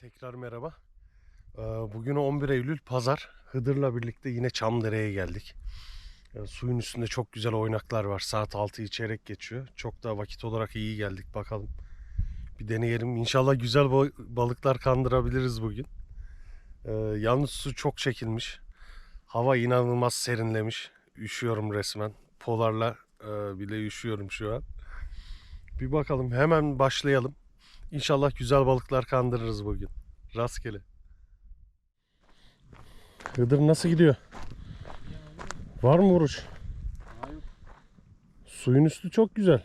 Tekrar merhaba. Ee, Bugün 11 Eylül Pazar. Hıdır'la birlikte yine Çamdere'ye geldik. Ee, Suyun üstünde çok güzel oynaklar var. Saat 6'yı çeyrek geçiyor. Çok da vakit olarak iyi geldik bakalım. Bir deneyelim. İnşallah güzel ba- balıklar kandırabiliriz bugün. Ee, Yalnız su çok çekilmiş. Hava inanılmaz serinlemiş. Üşüyorum resmen. Polarla e, bile üşüyorum şu an. Bir bakalım hemen başlayalım. İnşallah güzel balıklar kandırırız bugün. Rastgele. Hıdır nasıl gidiyor? Var mı vuruş? Suyun üstü çok güzel.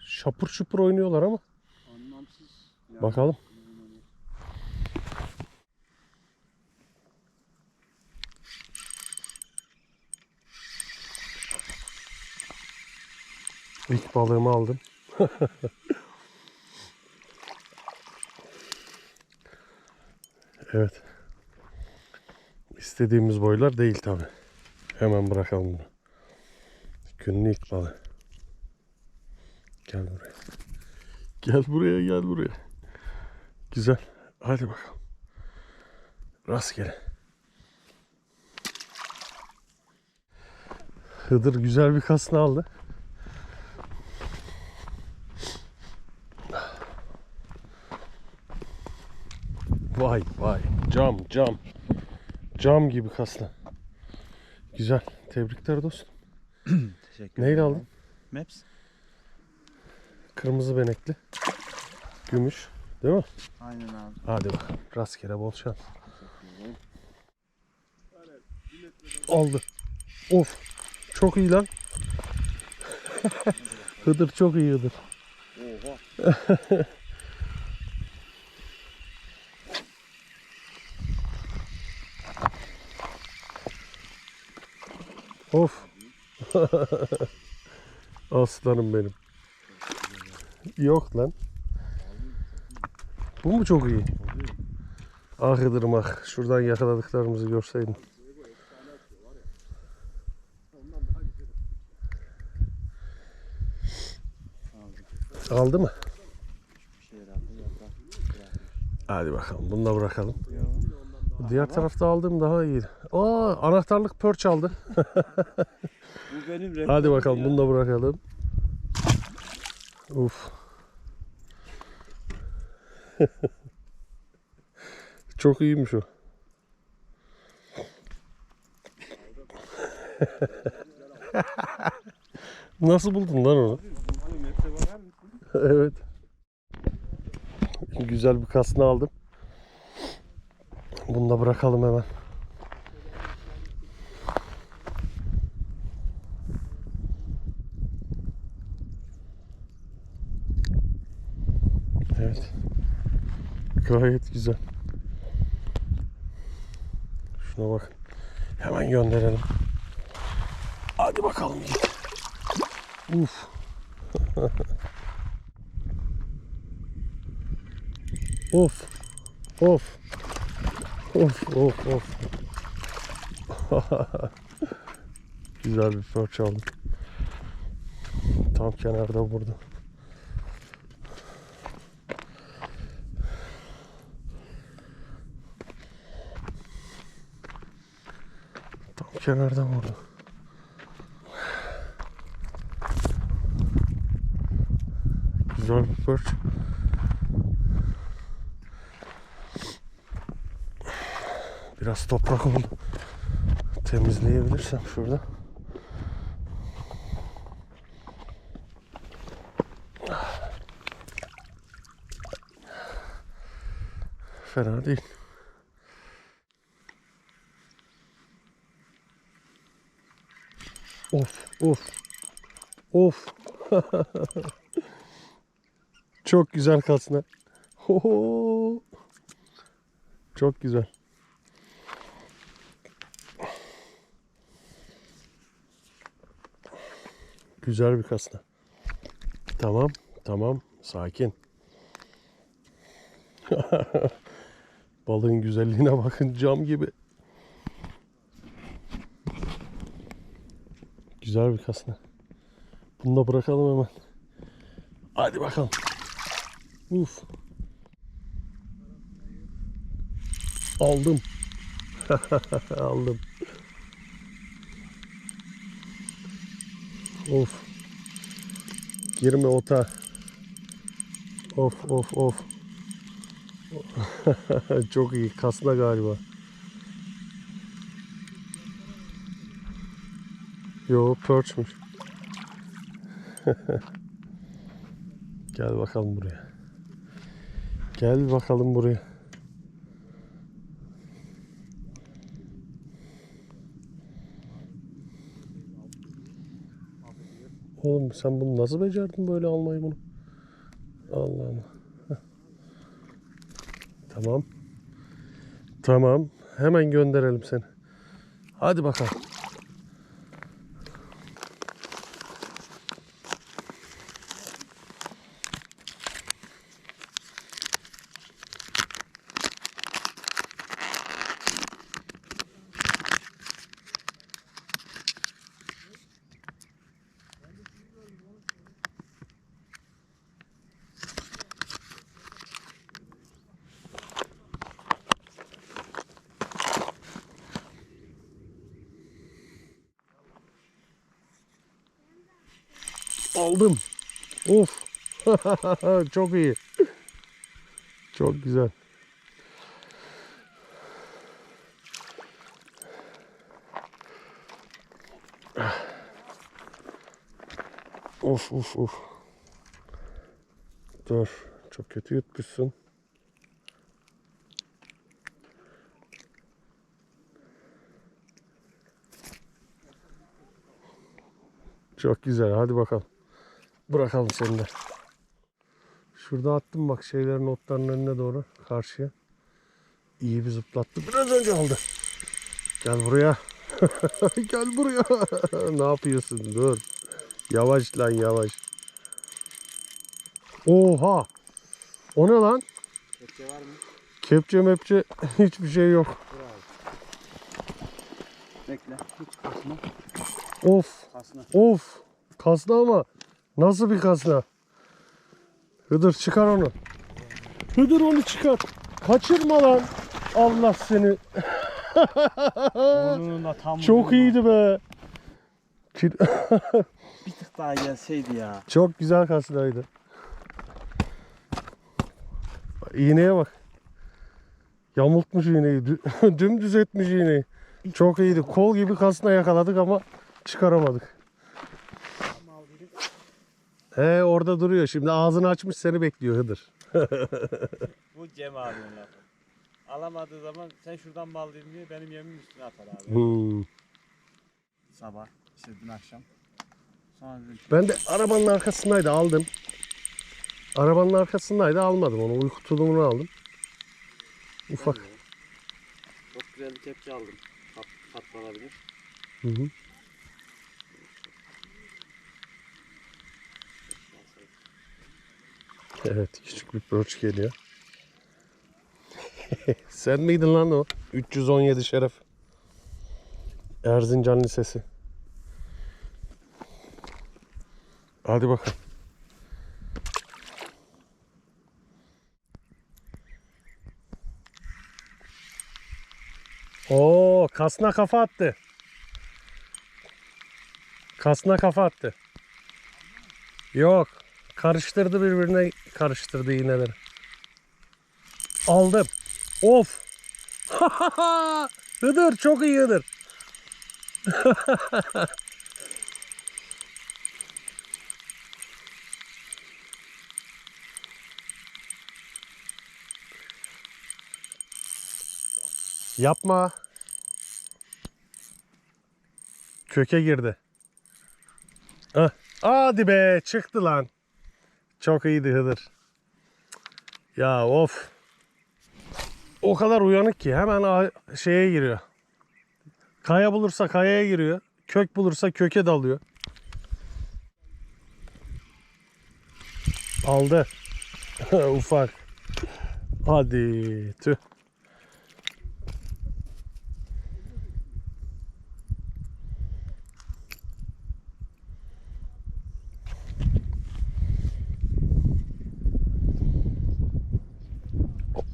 Şapur şupur oynuyorlar ama. Anlamsız. Bakalım. İlk balığımı aldım. evet. İstediğimiz boylar değil tabi. Hemen bırakalım bunu. Günün ilk balığı. Gel buraya. Gel buraya gel buraya. Güzel. Hadi bakalım. Rastgele. Hıdır güzel bir kasna aldı. Vay vay. Cam cam. Cam gibi kasna. Güzel. Tebrikler dostum. Teşekkür Neyle ederim. aldın? Maps. Kırmızı benekli. Gümüş. Değil mi? Aynen abi. Hadi bakalım. Rastgele bol şans. Aldı. Of. Çok iyi lan. Hıdır çok iyi Hıdır. Oha. Of. Aslanım benim. Yok lan. Bu mu çok iyi? Ah Hıdır'ım. Şuradan yakaladıklarımızı görseydin. Aldı mı? Hadi bakalım. Bunu da bırakalım. Diğer tarafta aldığım daha iyi. Aa anahtarlık pörç aldı. Bu benim Hadi bakalım ya. bunu da bırakalım. Uf. Çok iyiymiş o. Nasıl buldun lan onu? Evet. Güzel bir kasna aldım. Bunu da bırakalım hemen. Evet. Gayet güzel. Şuna bak. Hemen gönderelim. Hadi bakalım git. Uf. Of. Of. Of of of. Güzel bir fırça aldım. Tam kenarda burada. Tam kenarda burada. Güzel bir fırça. Biraz toprak oldu. Temizleyebilirsem şurada. Fena değil. Of of. Of. Çok güzel kasna. Ho Çok güzel. Güzel bir kasna. Tamam, tamam. Sakin. Balığın güzelliğine bakın cam gibi. Güzel bir kasna. Bunu da bırakalım hemen. Hadi bakalım. Uf. Aldım. Aldım. Of. Girme ota. Of of of. Çok iyi. Kasna galiba. Yo perchmiş. Gel bakalım buraya. Gel bakalım buraya. Oğlum sen bunu nasıl becerdin böyle almayı bunu? Allah Allah. Heh. Tamam. Tamam. Hemen gönderelim seni. Hadi bakalım. Aldım. Of. Çok iyi. Çok güzel. Of of of. Dur. Çok kötü yutmuşsun. Çok güzel. Hadi bakalım. Bırakalım seni de. Şurada attım bak şeylerin otların önüne doğru karşıya. İyi bir zıplattı. Biraz önce aldı. Gel buraya. Gel buraya. ne yapıyorsun? Dur. Yavaş lan yavaş. Oha. O ne lan? Kepçe var mı? Kepçe mepçe hiçbir şey yok. Bekle. Hiç kasma. Of. Kasma. Of. Kasna ama nasıl bir kasna? Hıdır çıkar onu. Hıdır onu çıkar. Kaçırma lan. Allah seni. Burnunun tam Çok burnuna. iyiydi be. Bir tık daha gelseydi ya. Çok güzel kasnaydı. İğneye bak. Yamultmuş iğneyi. dü- Dümdüz etmiş iğneyi. Çok iyiydi. Kol gibi kasna yakaladık ama çıkaramadık. He orada duruyor. Şimdi ağzını açmış seni bekliyor Hıdır. Bu Cem abinin lafı. Alamadığı zaman sen şuradan mal alayım diye benim yemimin üstüne atar abi. Hmm. Sabah, işte dün akşam. Sonra dedim ki, Ben de arabanın arkasındaydı aldım. Arabanın arkasındaydı almadım onu. Uyku tulumunu aldım. Ufak. Çok güzel bir kepçe aldım. Kat, katlanabilir. Hı hı. Evet küçük bir broç geliyor. Sen miydin lan o? 317 şeref. Erzincan Lisesi. Hadi bakalım. Oo, kasna kafa attı. Kasna kafa attı. Yok. Karıştırdı birbirine karıştırdı iğneleri. Aldım. Of. Hıdır çok iyi Hıdır. Yapma. Köke girdi. Hah. Hadi be çıktı lan. Çok iyiydi Hıdır. Ya of. O kadar uyanık ki hemen şeye giriyor. Kaya bulursa kayaya giriyor. Kök bulursa köke dalıyor. Aldı. Ufak. Hadi. Tüh.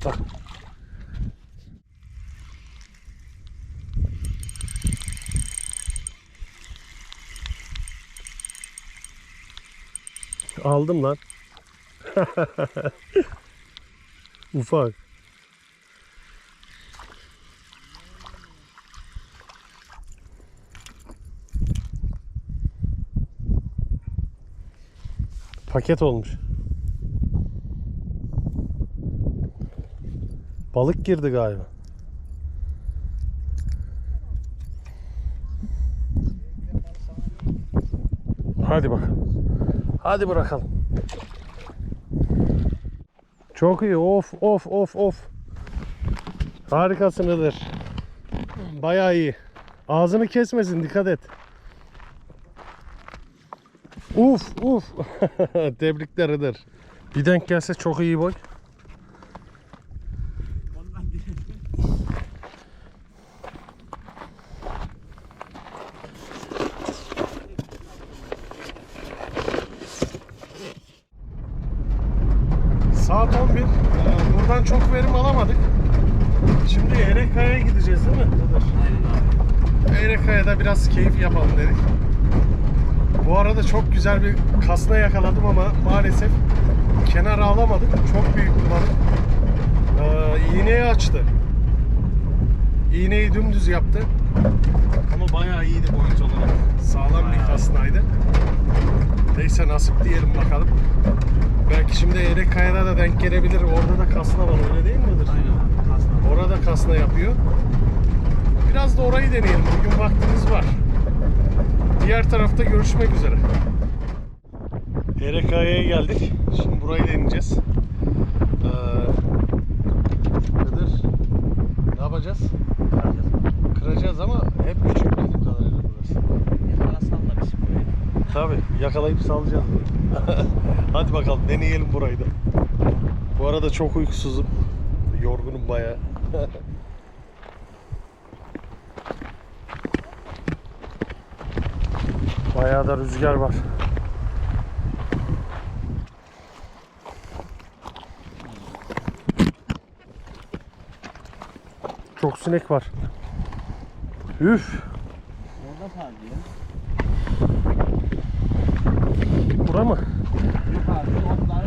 Bak. Aldım lan. Ufak. Paket olmuş. Balık girdi galiba. Hadi bakalım. Hadi bırakalım. Çok iyi. Of of of of. Harikasın Iğdır. Bayağı iyi. Ağzını kesmesin dikkat et. Uf uf. Tebrikler Iğdır. Bir denk gelse çok iyi boy. Ondan değil. Saat 11. Ee, Buradan çok verim alamadık. Şimdi Erekaya'ya gideceğiz değil mi? Erekaya'da biraz keyif yapalım dedik. Bu arada çok güzel bir kasna yakaladım ama maalesef kenar alamadık. Çok büyük bir balık. Ee, iğneyi açtı. İğneyi dümdüz yaptı. Ama bayağı iyiydi boyut olarak. Sağlam bir kasnaydı. Neyse nasip diyelim bakalım. Belki şimdi Erekkaya'da da denk gelebilir. Orada da kasna var öyle değil midir? Aynen. Kasna. Orada kasna yapıyor. Biraz da orayı deneyelim. Bugün vaktimiz var. Diğer tarafta görüşmek üzere. Erekkaya'ya geldik. Şimdi burayı deneyeceğiz. Ee, Kıdır. Ne yapacağız? Kıracağız ama hep küçük bildiğim kadarıyla burası. Yakalasan da bir şey böyle. Tabii yakalayıp salacağız. Hadi bakalım deneyelim burayı da. Bu arada çok uykusuzum. Yorgunum bayağı. bayağı da rüzgar var. Sinek var. Üf. Orada sadece. Bura mı? Yok abi. Onlar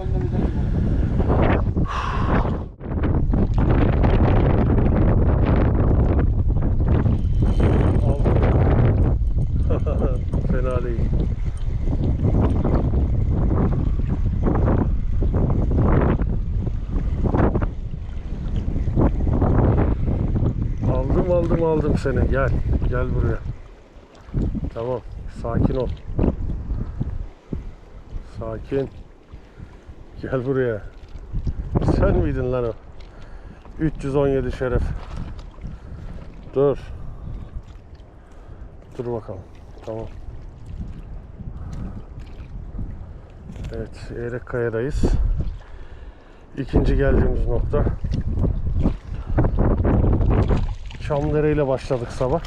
önümüzde gibi. Aldım. Fena değil. Aldım seni. Gel. Gel buraya. Tamam. Sakin ol. Sakin. Gel buraya. Sen miydin lan o? 317 şeref. Dur. Dur bakalım. Tamam. Evet, Erekkaya'dayız. İkinci geldiğimiz nokta. Çamdere ile başladık sabah.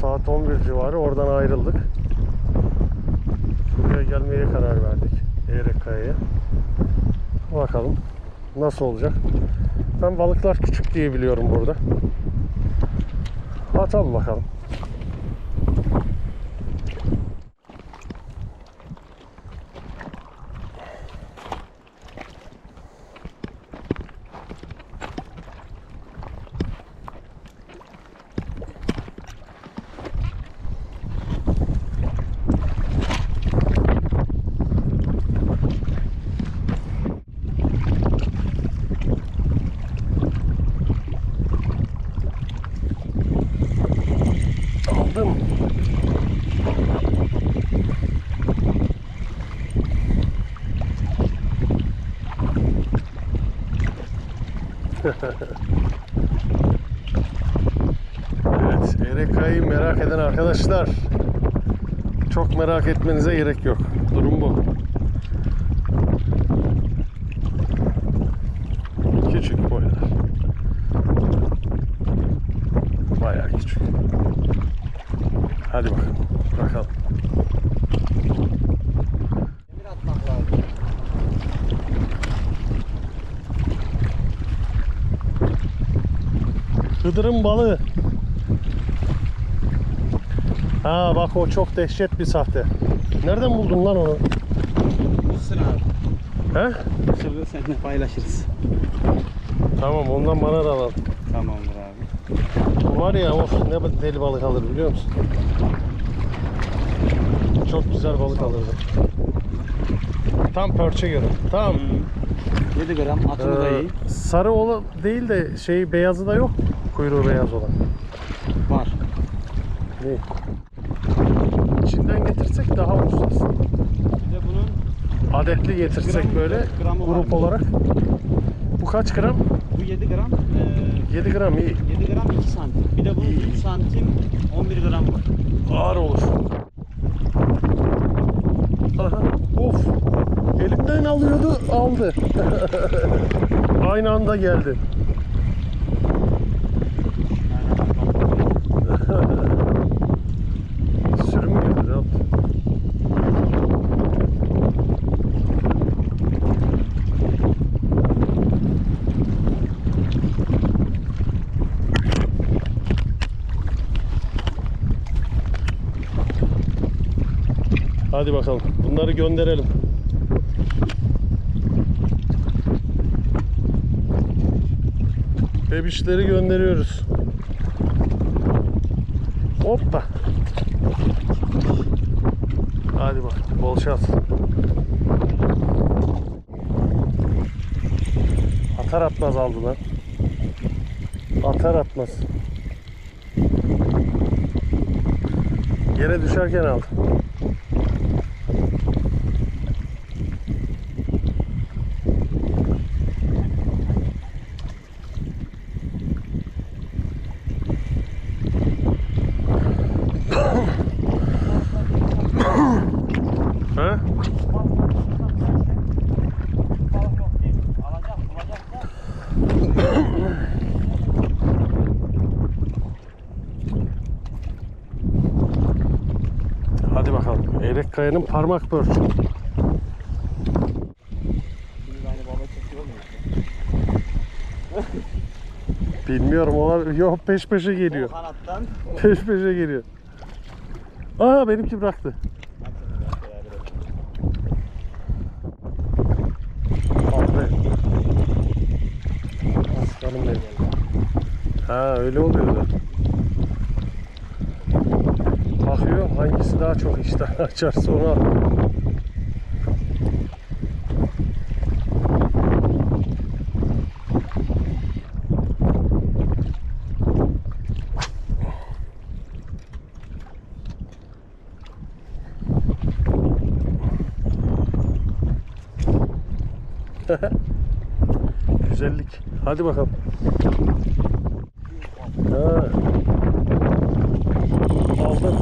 Saat 11 civarı oradan ayrıldık. Buraya gelmeye karar verdik. Erekkaya'ya. Bakalım nasıl olacak. Ben balıklar küçük diye biliyorum burada. Atalım bakalım. Aldım. Evet, Ereka'yı merak eden arkadaşlar çok merak etmenize gerek yok. Durum bu. Küçük boylar. Bayağı küçük. Hadi bakalım. Bakalım. Bir atmak lazım. Hıdırın balığı. Ha bak o çok dehşet bir sahte. Nereden buldun lan onu? Mısır abi. He? Mısır'ı seninle paylaşırız. Tamam ondan bana da alalım. Tamamdır abi. Bu var ya of ne deli balık alır biliyor musun? Çok güzel balık alırdı. Tam pörçe göre. Tamam. 7 gram atımı da iyi. Ee, sarı ola değil de şey beyazı da yok. Kuyruğu beyaz olan. Var. İyi. İçinden getirsek daha ucuz aslında. Bir de bunun Adetli getirsek Gram- böyle gramı grup varmış. olarak. Bu kaç gram? bu 7 gram. 7 gram iyi. 7 gram 2 santim. Bir de bunun 3 santim 11 gram var. Ağır olur. Aha, of. Elimden alıyordu, aldı. Aynı anda geldi. Sürüm mü geldi? Ne yaptı? Hadi bakalım. Bunları gönderelim. Bebişleri gönderiyoruz. Hoppa. Hadi bak. Bol şans. Atar atmaz aldılar. Atar atmaz. Yere düşerken aldı. Ha? Alacak, bulacak da. Hadi bakalım. Eyrek Kaya'nın parmak börçü. Bilmiyorum onlar yok peş peşe geliyor. Kanattan. Peş peşe geliyor. Aa benimki bıraktı. Aldı. Aslanım benim. Ha öyle oluyordu. Bakıyor hangisi daha çok iştah açarsa onu al. Güzellik. Hadi bakalım. Ha. Aldım.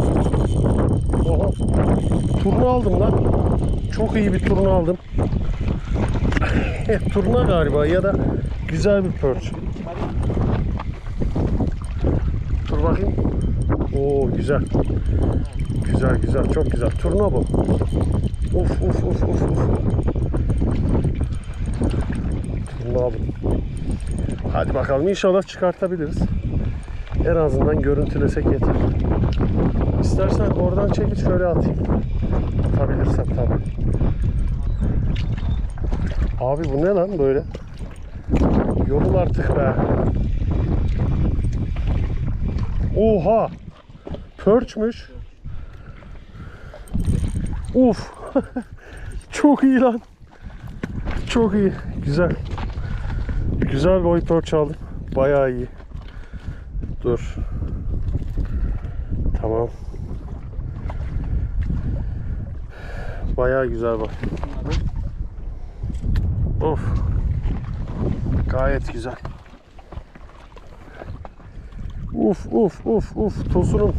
Oha. Turna aldım lan. Çok iyi bir turna aldım. turna galiba ya da güzel bir perch. Dur bakayım. Oo güzel. Güzel güzel çok güzel. Turna bu. Of of of of of. Turna aldım. Hadi bakalım inşallah çıkartabiliriz. En azından görüntülesek yeter. İstersen oradan çekip şöyle atayım. Atabilirsem tabii. Abi bu ne lan böyle? Yorul artık be. Oha! Pörçmüş. Uf! Çok iyi lan. Çok iyi. Güzel. Güzel boy perch aldım. Bayağı iyi. Dur. Tamam. Bayağı güzel bak. Of. Gayet güzel. Uf uf uf uf tosunum.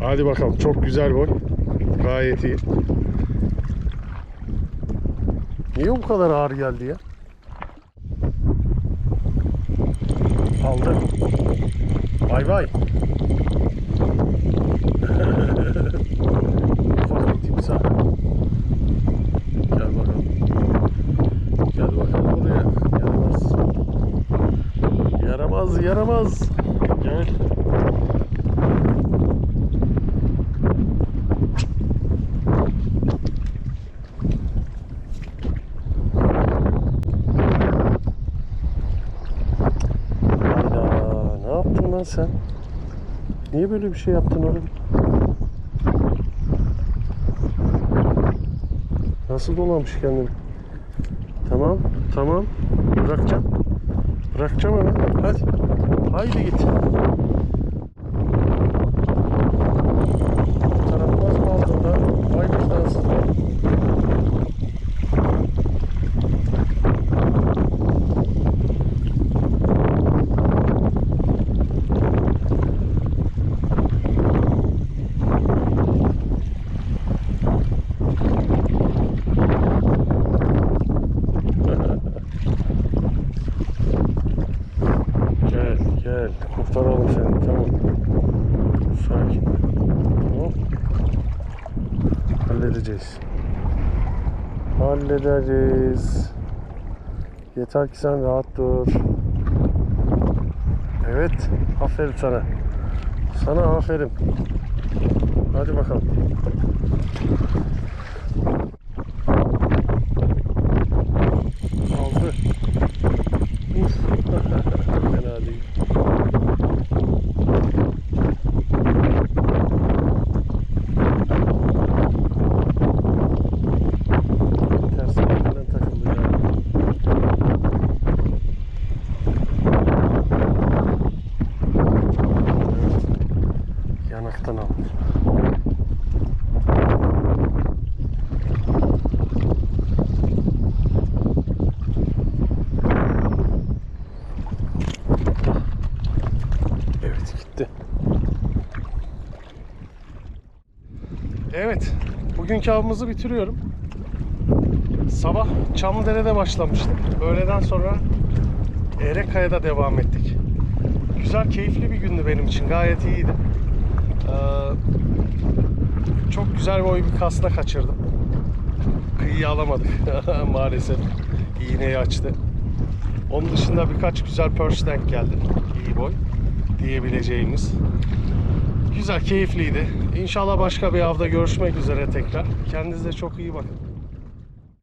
Hadi bakalım çok güzel boy. Gayet iyi. Niye bu kadar ağır geldi ya? Aldı. Vay vay. Ufak bir timsah. Gel bakalım. Gel bakalım buraya. Yaramaz. Yaramaz, yaramaz. Gel lan sen? Niye böyle bir şey yaptın oğlum? Nasıl dolamış kendini? Tamam, tamam. Bırakacağım. Bırakacağım hemen. Hadi. Haydi git. Tarafmaz mı aldın lan? Vay vicdansız lan. Gel gel kurtaralım seni tamam. Sakin. Tamam. Halledeceğiz. Halledeceğiz. Yeter ki sen rahat dur. Evet. Aferin sana. Sana aferin. Hadi bakalım. Aldı. Uf. Fena değil. Ters yerinden takıldı ya. Evet. Yanaktan aldı. Evet gitti. Evet. Bugünkü avımızı bitiriyorum. Sabah Çamlıdere'de başlamıştık. Öğleden sonra Erekaya'da devam ettik. Güzel, keyifli bir gündü benim için. Gayet iyiydi. Ee, çok güzel boy bir kasna kaçırdım. Kıyıyı alamadık maalesef. İğneyi açtı. Onun dışında birkaç güzel perch denk geldi. İyi boy diyebileceğimiz. Güzel, keyifliydi. İnşallah başka bir avda görüşmek üzere tekrar. Kendinize çok iyi bakın.